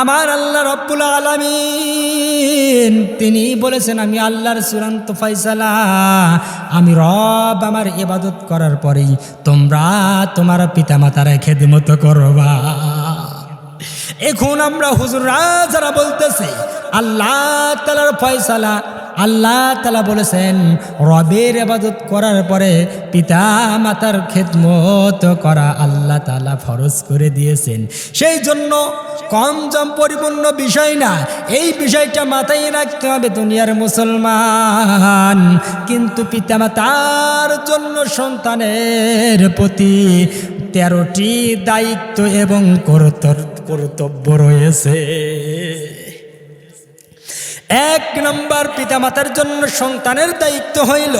আমার আল্লাহ রব্বুল আলমিন, তিনি বলেছেন, আমি আল্লাহর চূড়ান্ত ফয়সালা, আমি রব আমার ইবাদত করার পরেই তোমরা তোমার পিতামাতার খেদমত করবা। এখন আমরা হুজুর যারা বলতেছে, আল্লাহ তালার ফয়সালা আল্লাহ তালা বলেছেন, রবের আবাদত করার পরে পিতা মাতার খেদমত করা আল্লাহ তালা ফরজ করে দিয়েছেন। সেই জন্য কম জম পরিপূর্ণ বিষয় না, এই বিষয়টা মাথায় রাখতে হবে দুনিয়ার মুসলমান। কিন্তু পিতামাতার জন্য সন্তানের প্রতি তেরোটি দায়িত্ব এবং কর্তব্য রয়েছে। এক নম্বর পিতামাতার জন্য সন্তানের দায়িত্ব হইল।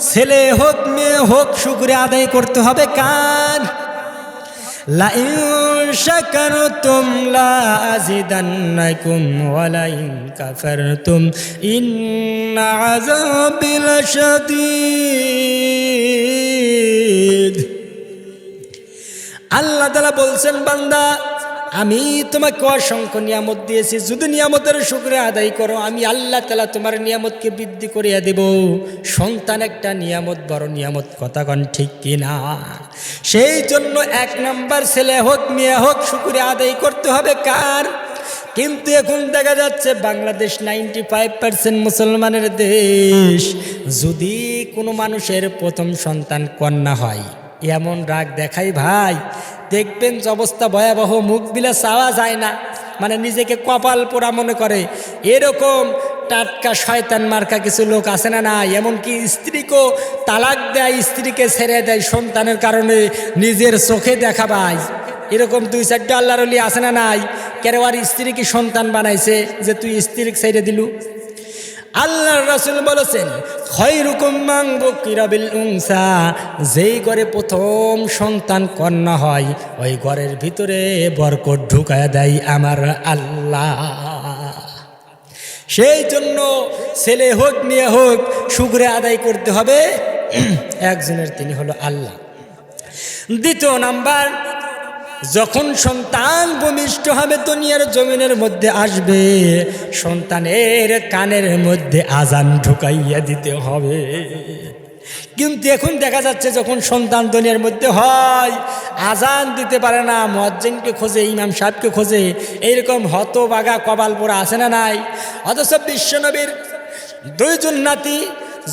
ছেলে হোক, মেয়ে হোক, শুকুরে আদায় করতে হবে লাইন শাকারতুম আল্লাহ বলছেন, বান্দা আমি তোমাকে অসংখ্য নিয়ামত দিয়েছি। যদি নিয়ামতের শুক্রে আদায় করো, আমি আল্লাহ তালা তোমার নিয়ামতকে বৃদ্ধি করিয়া দেব। সন্তান একটা নিয়ামত, বড় নিয়ামত, কথা কন ঠিক কিনা? সেই জন্য এক নাম্বার ছেলে হোক, মেয়ে হোক, শুক্রে আদায় করতে হবে কার? কিন্তু এখন দেখা যাচ্ছে বাংলাদেশ নাইনটি ফাইভ পার্সেন্ট মুসলমানের দেশ। যদি কোনো মানুষের প্রথম সন্তান কন্যা হয় এমন রাগ দেখাই ভাই। দেখবেন যে অবস্থা ভয়াবহ, মুখ দিলে চাওয়া যায় না। মানে নিজেকে কপাল পোড়া মনে করে। এরকম টাটকা শয়তান মার্কা কিছু লোক আছে না না এমনকি স্ত্রীকেও তালাক দেয়, স্ত্রীকে ছেড়ে দেয় সন্তানের কারণে নিজের চোখে দেখা পায়। এরকম দুই চারটা আল্লাহর আছে না নাই? কেন আর স্ত্রী কি সন্তান বানাইছে যে তুই স্ত্রীকে ছেড়ে দিলু? আল্লাহ রাসুল বলেছেন উংসা যেই ঘরে প্রথম সন্তান কন্যা হয়, ওই ঘরের ভিতরে বরকত ঢুকায় দেয় আমার আল্লাহ। সেই জন্য ছেলে হোক, মেয়ে হোক শুক্রে আদায় করতে হবে। একজনের তিনি হলো আল্লাহ। দ্বিতীয় নাম্বার যখন সন্তান ভূমিষ্ঠ হবে, দুনিয়ার জমিনের মধ্যে আসবে, সন্তানের কানের মধ্যে আজান ঢুকাইয়া দিতে হবে। কিন্তু এখন দেখা যাচ্ছে, যখন সন্তান দুনিয়ার মধ্যে হয়, আজান দিতে পারে না মজ্জিনকে খোঁজে, ইমাম সাহেবকে খোঁজে, এইরকম হত বাগা কবাল পোড়া আছে না নাই? অথচ বিশ্বনবীর দুইজন নাতি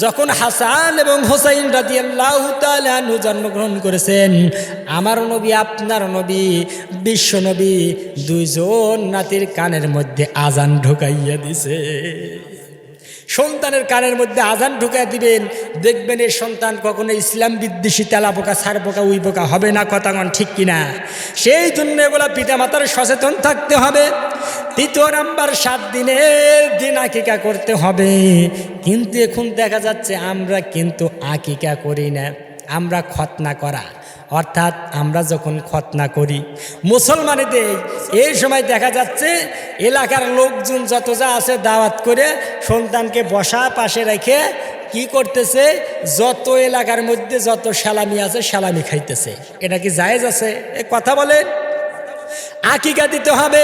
যখন হাসান এবং হোসাইন রাজি আল্লাহ তালু জন্মগ্রহণ করেছেন, আমার নবী, আপনার নবী, বিশ্ব নবী দুইজন নাতির কানের মধ্যে আজান ঢুকাইয়া দিছে। সন্তানের কানের মধ্যে আজান ঢুকাই দিবেন, দেখবেন এই সন্তান কখনো ইসলাম বিদ্বেষী, তেলা পোকা, সার পোকা, উই পোকা হবে না কথাগণ ঠিক কিনা? সেই জন্য এগুলা পিতামাতার সচেতন থাকতে হবে। তৃতীয় নাম্বার, সাত দিনের দিন আকিকা করতে হবে। কিন্তু এখন দেখা যাচ্ছে আমরা কিন্তু আকিকা করি না, আমরা খতনা করা। অর্থাৎ আমরা যখন খতনা করি, মুসলমানেদের এই সময় দেখা যাচ্ছে এলাকার লোকজন যত যা আছে দাওয়াত করে সন্তানকে বসা পাশে রেখে কি করতেছে? যত এলাকার মধ্যে যত সালামি আছে সালামি খাইতেছে। এটা কি জায়েজ আছে? এ কথা বলে আকিকা দিতে হবে।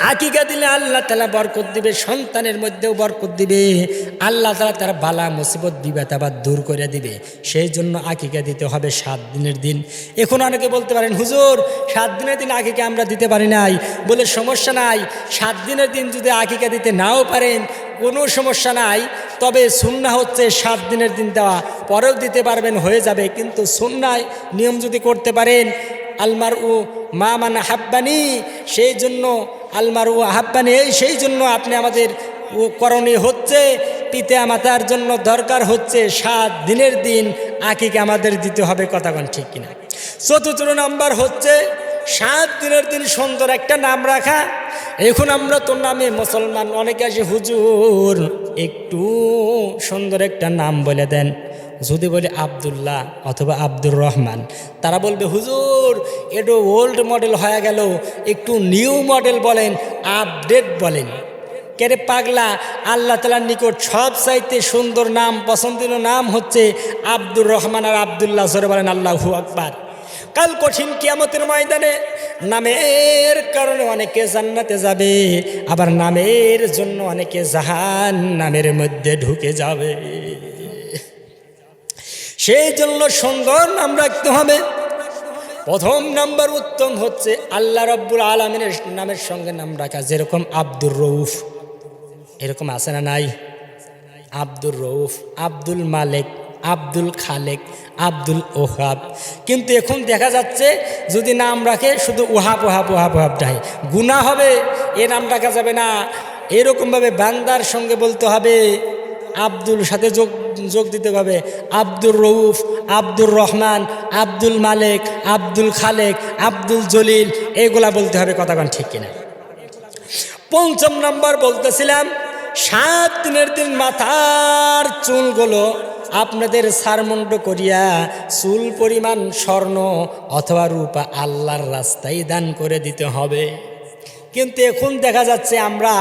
আকিকা দিলে আল্লাহ তালা বরকত দিবে, সন্তানের মধ্যেও বরকত দিবে। আল্লাহ তালা তার বালা, মুসিবত, বিবাদ আবার দূর করে দিবে। সেই জন্য আকিকা দিতে হবে সাত দিনের দিন। এখন অনেকে বলতে পারেন, হুজুর, সাত দিনের দিন আকিকা আমরা দিতে পারি নাই। বলে, সমস্যা নাই। সাত দিনের দিন যদি আকিকা দিতে নাও পারেন, কোনো সমস্যা নাই। তবে সুন্না হচ্ছে সাত দিনের দিন দেওয়া। পরেও দিতে পারবেন, হয়ে যাবে। কিন্তু সুন্নায় নিয়ম যদি করতে পারেন আলমার ও মা মানে হাব্বানি, সেই জন্য আলমার ও হাব্বানি এই সেই জন্য আপনি আমাদের ও করণীয় হচ্ছে, পিতে মাতার জন্য দরকার হচ্ছে সাত দিনের দিন আকিকে আমাদের দিতে হবে কথাগণ ঠিক কিনা। চতুর্থ নাম্বার হচ্ছে সাত দিনের দিন সুন্দর একটা নাম রাখা। এখন আমরা তোর নামে মুসলমান, অনেকে আসে হুজুর, একটু সুন্দর একটা নাম বলে দেন। যদি বলে আবদুল্লাহ অথবা আব্দুর রহমান, তারা বলবে, হুজুর একটু ওল্ড মডেল হয়ে গেল, একটু নিউ মডেল বলেন, আপডেট বলেন। কেরে পাগলা, আল্লাহ তালার নিকট সব চাইতে সুন্দর নাম পছন্দনীয় নাম হচ্ছে আব্দুর রহমান আর আবদুল্লাহ সরে বলেন আল্লাহু আকবার। কাল কঠিন কিয়ামতের ময়দানে নামের কারণে অনেকে জান্নাতে যাবে, আবার নামের জন্য অনেকে জাহান নামের মধ্যে ঢুকে যাবে। সেই জন্য সুন্দর নাম রাখতে হবে। প্রথম নাম্বার উত্তম হচ্ছে আল্লাহ রব্বুল আলমিনের নামের সঙ্গে নাম রাখা, যেরকম আব্দুর রৌফ এরকম আছে না নাই? আব্দুর রৌফ আব্দুল মালেক, আব্দুল খালেক, আব্দুল ওহাব। কিন্তু এখন দেখা যাচ্ছে যদি নাম রাখে, শুধু ওহাব ওহাব ওহাব ওহাব ডায় গুণা হবে, এ নাম রাখা যাবে না। এরকমভাবে বান্দার সঙ্গে বলতে হবে আব্দুল সাথে যোগ যোগ দিতে হবে আব্দুর রৌফ আব্দুর রহমান, আব্দুল মালেক, আব্দুল খালেক, আব্দুল জলিল, এগুলা বলতে হবে কথাগণ ঠিক কিনা। পঞ্চম নম্বর বলতেছিলাম, সাত দিনের দিন মাথার চুলগুলো আপনাদের সারমণ্ড করিয়া চুল পরিমাণ স্বর্ণ অথবা রূপা আল্লাহর রাস্তায় দান করে দিতে হবে। কিন্তু এখন দেখা যাচ্ছে আমরা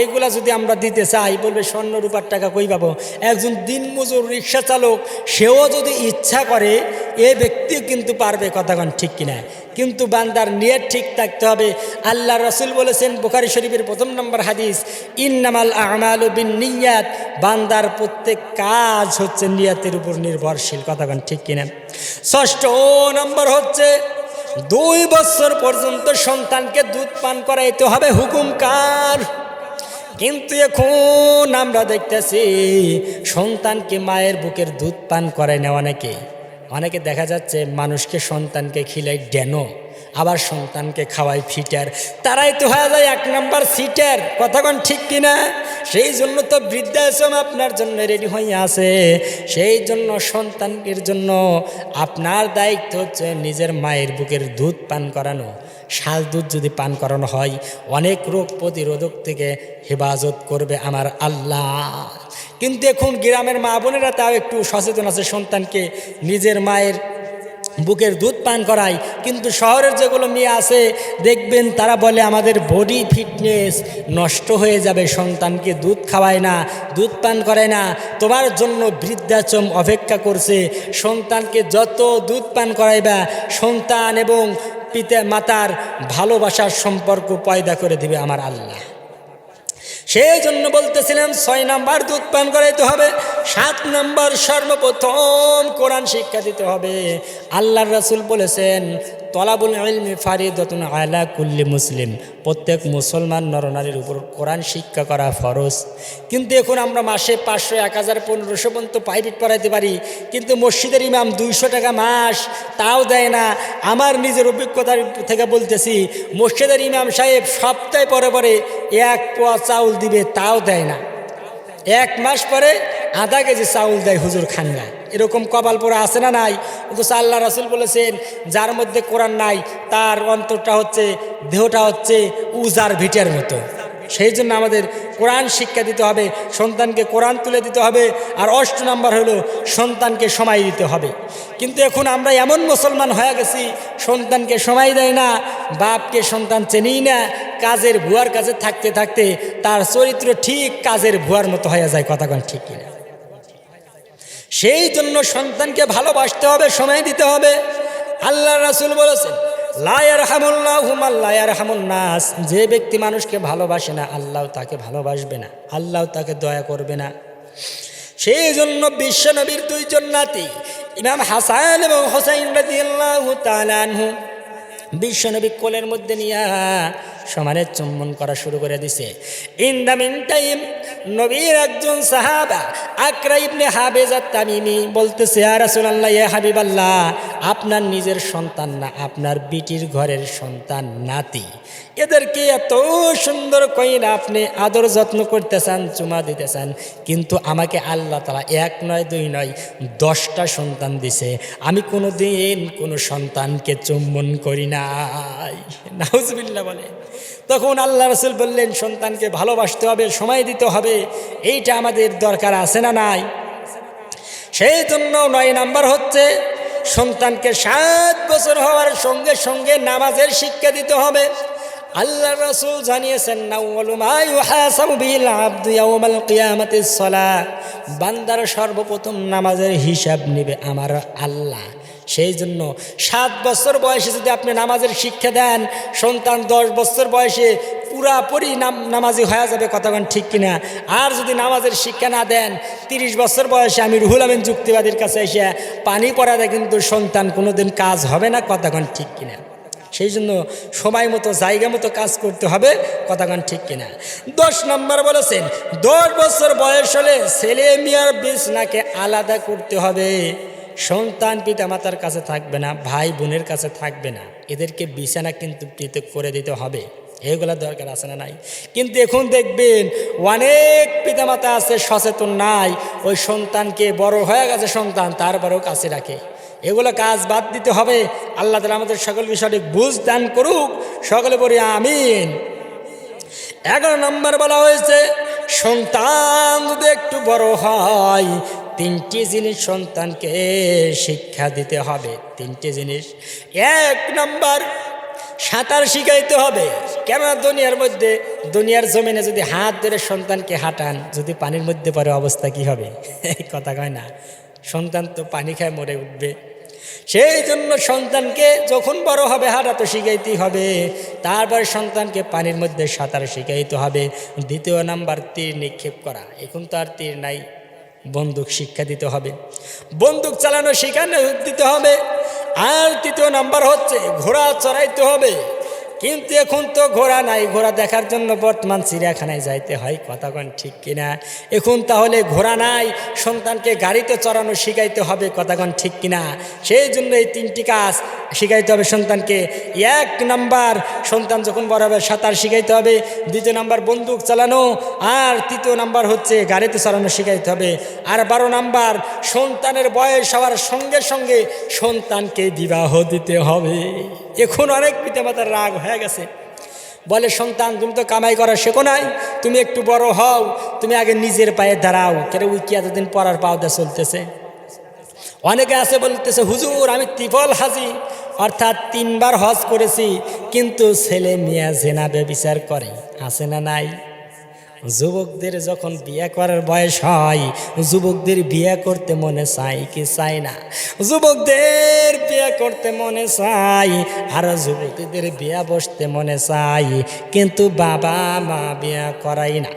এইগুলা যদি আমরা দিতে চাই, বলবে স্বর্ণ রূপার টাকা কই পাবো? একজন দিনমজুর রিক্সা চালক, সেও যদি ইচ্ছা করে, এ ব্যক্তিও কিন্তু পারবে কথাগণ ঠিক কিনা? কিন্তু বান্দার নিয়ত ঠিক থাকতে হবে। আল্লাহ রসুল বলেছেন, বোখারি শরীফের প্রথম নম্বর হাদিস, ইন্নামাল আমাল বিন নিয়াত বান্দার প্রত্যেক কাজ হচ্ছে নিয়াতের উপর নির্ভরশীল কথাগণ ঠিক কিনা? ষষ্ঠ নম্বর হচ্ছে দুই বছর পর্যন্ত সন্তানকে দুধ পান করাইতে হবে, হুকুম কার? কিন্তু এখন আমরা দেখতেছি সন্তানকে মায়ের বুকের দুধ পান করায় না অনেকে। অনেকে দেখা যাচ্ছে মানুষকে সন্তানকে খিলাই ডেনো, আবার সন্তানকে খাওয়াই ফিটার। তারাই তো হয়ে যায় এক নাম্বার সিটার। কথাক্ষণ ঠিক কিনা? সেই জন্য তো বৃদ্ধাশ্রম আপনার জন্য রেডি হয়ে আছে। সেই জন্য সন্তানের জন্য আপনার দায়িত্ব হচ্ছে নিজের মায়ের বুকের দুধ পান করানো। শাল দুধ যদি পান করানো হয়, অনেক রোগ প্রতিরোধক থেকে হেফাজত করবে আমার আল্লাহ। কিন্তু এখন গ্রামের মা বোনেরা তাও একটু সচেতন আছে সন্তানকে নিজের মায়ের বুকের দুধ পান করায় কিন্তু শহরের যেগুলো মেয়ে আছে, দেখবেন তারা বলে, আমাদের বডি ফিটনেস নষ্ট হয়ে যাবে, সন্তানকে দুধ খাওয়ায় না, দুধ পান করে না। তোমার জন্য বৃদ্ধাশ্রম অপেক্ষা করছে। সন্তানকে যত দুধ পান করাইবা, সন্তান এবং পিতা মাতার ভালোবাসার সম্পর্ক পয়দা করে দিবে আমার আল্লাহ। সেই জন্য বলতেছিলাম, ছয় নাম্বার দুধ পান করাইতে হবে, সাত নাম্বার সর্বপ্রথম কোরআন শিক্ষা দিতে হবে। আল্লাহর রাসুল বলেছেন তলাবুল ইলমি ফারিদতুন আলা কুল্লি মুসলিম। প্রত্যেক মুসলমান নরনারীর উপর কোরআন শিক্ষা করা ফরজ। কিন্তু এখন আমরা মাসে পাঁচশো, এক হাজার, পনেরোশো পর্যন্ত প্রাইভেট পড়াইতে পারি। কিন্তু মসজিদের ইমাম দুইশো টাকা মাস, তাও দেয় না। আমার নিজের অভিজ্ঞতার থেকে বলতেছি, মসজিদের ইমাম সাহেব সপ্তাহে পরে পরে এক পোয়া চাউল দিবে, তাও দেয় না। এক মাস পরে আধা কেজি চাউল দেয় হুজুর খান না এরকম কপাল পরে আসে না নাই? কিন্তু আল্লাহ রাসুল বলেছেন, যার মধ্যে কোরআন নাই, তার অন্তরটা হচ্ছে, দেহটা হচ্ছে উজার ভিটের মতো। সেই জন্য আমাদের কোরআন শিক্ষা দিতে হবে, সন্তানকে কোরআন তুলে দিতে হবে, আর অষ্ট নাম্বার হলো সন্তানকে সময় দিতে হবে। কিন্তু এখন আমরা এমন মুসলমান হয়ে গেছি, সন্তানকে সময় দেয় না, বাপকে সন্তান চেনেই না, কাজের ভুয়ার কাছে থাকতে থাকতে তার চরিত্র ঠিক কাজের ভুয়ার মতো হয়ে যায় কথাগণ ঠিক কিনা? সেই জন্য সন্তানকে ভালোবাসতে হবে, সময় দিতে হবে। আল্লাহ রাসুল বলেছেন লায়ার হামুল্লাহ হামুল নাস। যে ব্যক্তি মানুষকে ভালোবাসে না, আল্লাহ তাকে ভালোবাসবে না, আল্লাহ তাকে দয়া করবে না। সেই জন্য বিশ্বনবীর দুইজন নাতি, ইমাম হাসান এবং হোসাইন রাজি আল্লাহ তালানহু বিশ্বনবী কোলের মধ্যে নিয়ে সমানের চুম্বন করা শুরু করে দিছে। ইন দ্য মিন টাইম নবীর একজন সাহাবা, আকরা ইবনে হাবেজা তামিমি বলতেছে আর রাসূলুল্লাহ, ইয়া হাবিবাল্লাহ, আপনার নিজের সন্তান না, আপনার বিটির ঘরের সন্তান নাতি। এদেরকে এত সুন্দর কইন আপনি আদর যত্ন করতে চান চুমা দিতে চান কিন্তু আমাকে আল্লাহ তালা এক নয়, দুই নয়, দশটা সন্তান দিছে। আমি কোনো দিন কোনো সন্তানকে চুম্বন করি নাই। নাউজবিল্লা বলে। তখন আল্লাহ রসুল বললেন, সন্তানকে ভালোবাসতে হবে, সময় দিতে হবে এইটা আমাদের দরকার আছে না নাই? সেই জন্য নয় নাম্বার হচ্ছে, সন্তানকে সাত বছর হওয়ার সঙ্গে সঙ্গে নামাজের শিক্ষা দিতে হবে। আল্লাহ রসুল জানিয়েছেন বান্দার সর্বপ্রথম নামাজের হিসাব নেবে আমার আল্লাহ। সেই জন্য সাত বছর বয়সে যদি আপনি নামাজের শিক্ষা দেন, সন্তান দশ বছর বয়সে পুরাপুরি নাম নামাজি হয়ে যাবে কতক্ষণ ঠিক কিনা? আর যদি নামাজের শিক্ষা না দেন, তিরিশ বছর বয়সে আমি রুহুল আমিন যুক্তিবাদীর কাছে এসে পানি পড়াতে কিন্তু সন্তান কোনোদিন কাজ হবে না কতক্ষণ ঠিক কিনা? সেই জন্য সময় মতো, জায়গা মতো কাজ করতে হবে কথাগান ঠিক কিনা? দশ নম্বর বলেছেন, দশ বছর বয়স হলে ছেলে মেয়ার বিছনাকে আলাদা করতে হবে। সন্তান পিতা মাতার কাছে থাকবে না, ভাই বোনের কাছে থাকবে না। এদেরকে বিছানা কিন্তু পৃথক করে দিতে হবে। এগুলা দরকার আছে না নাই? কিন্তু এখন দেখবেন অনেক পিতামাতা আছে সচেতন নাই, ওই সন্তানকে বড় হয়ে গেছে সন্তান, তারপরেও কাছে রাখে। এগুলো কাজ বাদ দিতে হবে। আল্লাহ তালা আমাদের সকলকে সঠিক বুঝ দান করুক। সকলে বলি আমিন। এগারো নম্বর বলা হয়েছে, সন্তান যদি একটু বড় হয়, তিনটি জিনিস সন্তানকে শিক্ষা দিতে হবে। তিনটি জিনিস। এক নম্বর সাঁতার শিখাইতে হবে। কেন দুনিয়ার মধ্যে, দুনিয়ার জমিনে যদি হাত ধরে সন্তানকে হাঁটান, যদি পানির মধ্যে পরে অবস্থা কি হবে? এই কথা কয় না। সন্তান তো পানি খায় মরে উঠবে। সেই জন্য সন্তানকে যখন বড় হবে, হাঁটা তো শিখাইতেই হবে। তারপরে সন্তানকে পানির মধ্যে সাঁতার শিখাইতে হবে। দ্বিতীয় নাম্বার, তীর নিক্ষেপ করা। এখন তো আর তীর নাই। বন্দুক শিক্ষা দিতে হবে। বন্দুক চালানো শিখানো দিতে হবে। আর তৃতীয় নাম্বার হচ্ছে ঘোড়া চড়াইতে হবে। কিন্তু এখন তো ঘোড়া নাই, ঘোড়া দেখার জন্য বর্তমান চিড়িয়াখানায় যাইতে হয় কথাগণ ঠিক কিনা? এখন তাহলে ঘোড়া নাই, সন্তানকে গাড়িতে চড়ানো শিখাইতে হবে কথাগণ ঠিক কিনা? সেই জন্য এই তিনটি কাজ শিখাইতে হবে সন্তানকে। এক নাম্বার, সন্তান যখন বড় হবে, সাঁতার শিখাইতে হবে, দ্বিতীয় নাম্বার, বন্দুক চালানো, আর তৃতীয় নাম্বার হচ্ছে গাড়িতে চড়ানো শিখাইতে হবে। আর বারো নাম্বার, সন্তানের বয়স হওয়ার সঙ্গে সঙ্গে সন্তানকে বিবাহ দিতে হবে। এখন অনেক পিতামাতার রাগ, হয়ে? গেছে। বলে, সন্তান, তুমি তো কামাই করা শেখো নাই। তুমি একটু বড় হও। তুমি আগে নিজের পায়ে দাঁড়াও। কেন উইকি এতদিন পড়ার পাওদা চলতেছে? অনেকে আছে বলতেছে, হুজুর, আমি ত্রিপল হাজি। অর্থাৎ তিনবার হজ করেছি। কিন্তু ছেলে মেয়ে জেনাবে বিচার করে। আছে না নাই? যুবকদের যখন বিয়ে করার বয়স হয়, যুবকদের বিয়ে করতে মনে চাই কি চাই না? যুবকদের বিয়ে করতে মনে চাই আর যুবতীদের বিয়ে বসতে মনে চাই কিন্তু বাবা মা বিয়ে করাই না।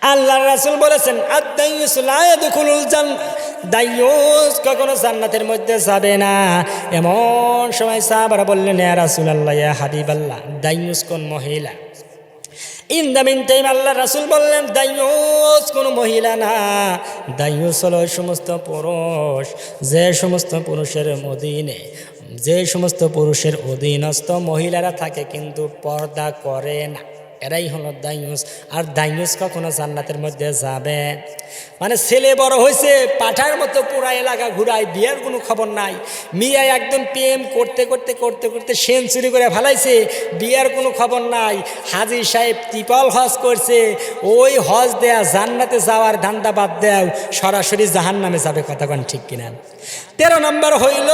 আল্লাহ রাসুল বলেছেন কখনো জান্নাতের মধ্যে যাবে না। এমন সময় সাহাবারা বললেন রাসুল আল্লাহ হাবিব আল্লাহ দাইয়ুস কোন মহিলা? ইন টাইম আল্লাহ রাসুল বললেন, দায়ুস কোনো মহিলা না। দায়ুস হলো সমস্ত পুরুষ, যে সমস্ত পুরুষের অধীনে যে সমস্ত পুরুষের অধীনস্থ মহিলারা থাকে কিন্তু পর্দা করে না। এরাই হলো দাইয়ুস। আর দাইয়ুস কখনো জান্নাতের মধ্যে যাবে? মানে ছেলে বড় হয়েছে, পাঠার মতো পুরা এলাকা ঘুরায়, বিয়ের কোনো খবর নাই। মিয়া একদম প্রেম করতে করতে করতে করতে সেঞ্চুরি করে ফেলাইছে, বিয়ের কোনো খবর নাই। হাজির সাহেব ত্রিপল হজ করছে, ওই হজ দেয়া জান্নাতে যাওয়ার ধান্দা বাদ দেও, সরাসরি জাহান নামে যাবে কতক্ষণ ঠিক কিনা? তেরো নম্বর হইল,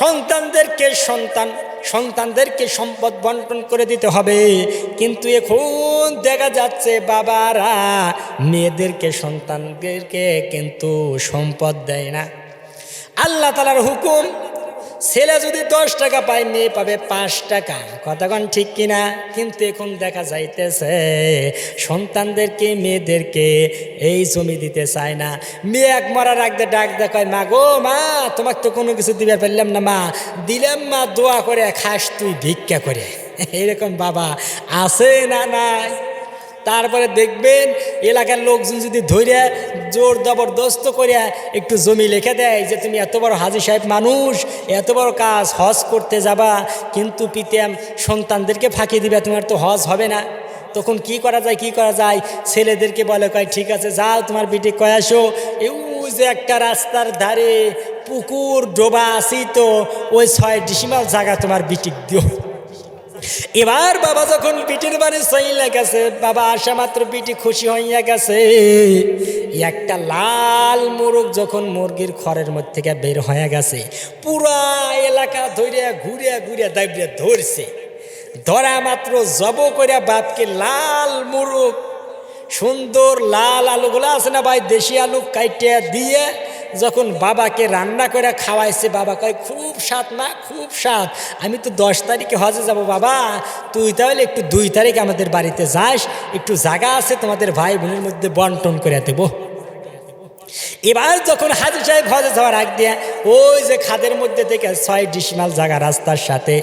সন্তানদেরকে সন্তান সন্তানদেরকে সম্পদ বন্টন করে দিতে হবে। কিন্তু এখন দেখা যাচ্ছে বাবারা মেয়েদেরকে, সন্তানদেরকে কিন্তু সম্পদ দেয় না। আল্লাহ তালার হুকুম ছেলে যদি দশ টাকা পায়, মেয়ে পাবে পাঁচ টাকা। কতক্ষণ ঠিক কিনা? কিন্তু এখন দেখা যাইতেছে, সন্তানদেরকে, মেয়েদেরকে এই জমি দিতে চায় না। মেয়ে এক মরার রাখতে ডাক দেখায়, মা গো, মা, তোমাকে তো কোনো কিছু দিবে পারলাম না, মা। দিলাম, মা, দোয়া করে খাস, তুই ভিক্ষা করে। এরকম বাবা আছে না নাই? তারপরে দেখবেন এলাকার লোকজন যদি ধরে জোর, জবরদস্ত করে একটু জমি লিখে দেয় যে তুমি এত বড় হাজি সাহেব মানুষ, এত বড় কাজ হজ করতে যাবা, কিন্তু পিতাম সন্তানদেরকে ফাঁকি দিবে, তোমার তো হজ হবে না। তখন কি করা যায়, কি করা যায়? ছেলেদেরকে বলে, কয়, ঠিক আছে, যাও, তোমার বিটি কয়, আসো। এই যে একটা রাস্তার ধারে পুকুর ডোবা আসি তো, ওই ছয় ডিসিমাল জায়গা তোমার বিটিক দিও। এবার বাবা যখন বিটির বাড়ি চাইলে গেছে, বাবা আসা মাত্র বিটি খুশি হইয়া গেছে। একটা লাল মুরগ যখন মুরগির খড়ের মধ্যে থেকে বের হয়ে গেছে, পুরা এলাকা ধরে ঘুরিয়া ঘুরিয়া দাবড়ে ধরছে। ধরা মাত্র জব করিয়া বাপকে লাল মুরগ, সুন্দর লাল আলুগুলো আছে না ভাই, দেশি আলু কাইটে দিয়ে যখন বাবাকে রান্না করে খাওয়াইছে, বাবা কয়, খুব স্বাদ মা, খুব স্বাদ। আমি তো দশ তারিখে হজে যাব বাবা। তুই তাহলে একটু দুই তারিখ আমাদের বাড়িতে যাস। একটু জায়গা আছে তোমাদের ভাই বোনের মধ্যে বন্টন করে দেবো। এবার যখন হাজি সাহেব হজে যাওয়ার আগ দিয়ে, ওই যে খাদের মধ্যে থেকে ছয় ডিসমাল জায়গা রাস্তার সাথে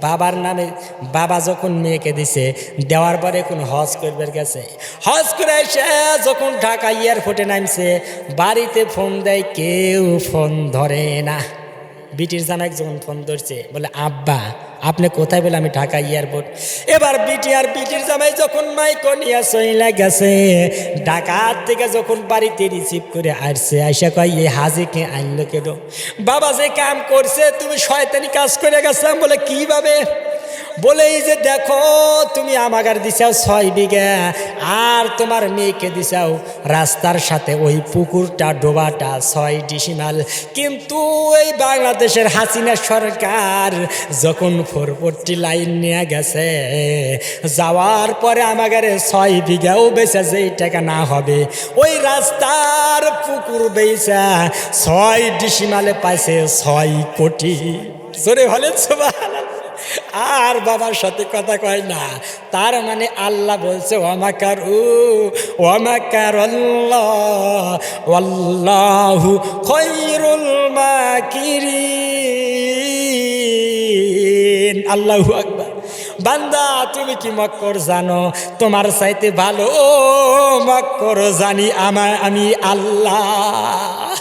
বাবার নামে বাবা যখন মেয়েকে দিছে, দেওয়ার পরে কোন হজ করবার গেছে। হজ করে এসে যখন ঢাকা এয়ারপোর্টে নামছে, বাড়িতে ফোন দেয়, কেউ ফোন ধরে না। ব্রিটিশ জানা যখন ফোন ধরছে, বলে, আব্বা আপনি কোথায় বলে আমি ঢাকা এয়ারপোর্ট এবার বিটি আর বিটির জামাই যখন মাইক নিয়ে সইলা গেছে ঢাকার থেকে যখন বাড়িতে রিসিভ করে আসছে, আইসা কয় এই হাজিকে আনলো কেন? বাবা যে কাম করছে, তুমি শয়তানি কাজ করে গেছিলাম বলে কীভাবে বলে, এই যে দেখো, তুমি আমাগার দিছাও ছয় বিঘা, আর তোমার মেয়েকে দিছাও রাস্তার সাথে ওই পুকুরটা, ডোবাটা, ছয় ডিসিমাল। কিন্তু এই বাংলাদেশের হাসিনা সরকার যখন ফোরপট্টি লাইন নিয়ে গেছে। যাওয়ার পরে আমাগারে ছয় বিঘাও বেচা যে টাকা না হবে, ওই রাস্তার পুকুর বেচা ছয় ডিসিমালে পাইছে ছয় কোটি। জোরে ভালো আর বাবার সাথে কথা কয় না। তার মানে আল্লাহ বলছে ওমাকার উ ওমাকার আল্লাহু খৈরুল মাকিরিন আল্লাহ আকবার। বান্দা, তুমি কি মক্কর জানো? তোমার চাইতে ভালো মক্কর জানি আমার, আমি আল্লাহ।